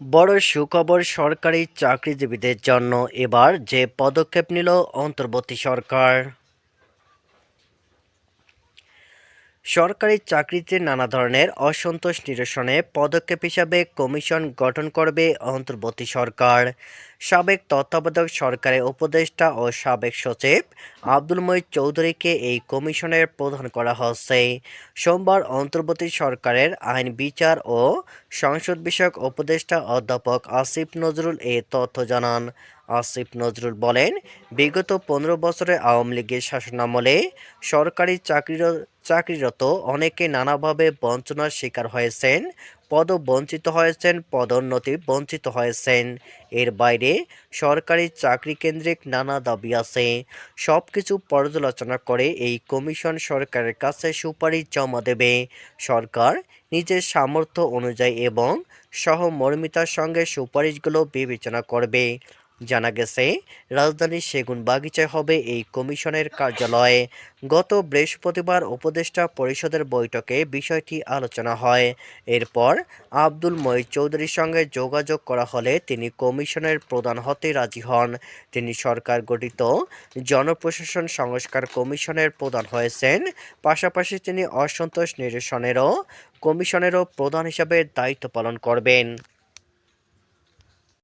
বড় সুখবর সরকারি চাকরিজীবীদের জন্য এবার যে পদক্ষেপ নিল অন্তর্বর্তী সরকার। সরকারি চাকরিতে নানা ধরনের অসন্তোষ নিরসনে পদক্ষেপ হিসাবে কমিশন গঠন করবে অন্তর্বর্তী সরকার। সাবেক তত্ত্বাবধায়ক সরকারের উপদেষ্টা ও সাবেক সচিব আব্দুল মঈদ চৌধুরীকে এই কমিশনের প্রধান করা হচ্ছে। সোমবার অন্তর্বর্তী সরকারের আইন বিচার ও সংসদ বিষয়ক উপদেষ্টা অধ্যাপক আসিফ নজরুল এ তথ্য জানান। আসিফ নজরুল বলেন, বিগত পনেরো বছরে আওয়ামী লীগের শাসনামলে সরকারি চাকরির চাকরিরত অনেকে নানাভাবে বঞ্চনার শিকার হয়েছেন পদ বঞ্চিত হয়েছেন, পদোন্নতি বঞ্চিত হয়েছেন। এর বাইরে সরকারি চাকরি কেন্দ্রিক নানা দাবি আছে। সব কিছু পর্যালোচনা করে এই কমিশন সরকারের কাছে সুপারিশ জমা দেবে। সরকার নিজের সামর্থ্য অনুযায়ী এবং সহমর্মিতার সঙ্গে সুপারিশগুলো বিবেচনা করবে। জানা গেছে, রাজধানীর সেগুন বাগিচায় হবে এই কমিশনের কার্যালয়। গত বৃহস্পতিবার উপদেষ্টা পরিষদের বৈঠকে বিষয়টি আলোচনা হয়। এরপর আব্দুল মঈদ চৌধুরীর সঙ্গে যোগাযোগ করা হলে তিনি কমিশনের প্রধান হতে রাজি হন। তিনি সরকার গঠিত জনপ্রশাসন সংস্কার কমিশনের প্রধান হয়েছেন। পাশাপাশি তিনি অসন্তোষ নিরসনেরও কমিশনেরও প্রধান হিসাবে দায়িত্ব পালন করবেন।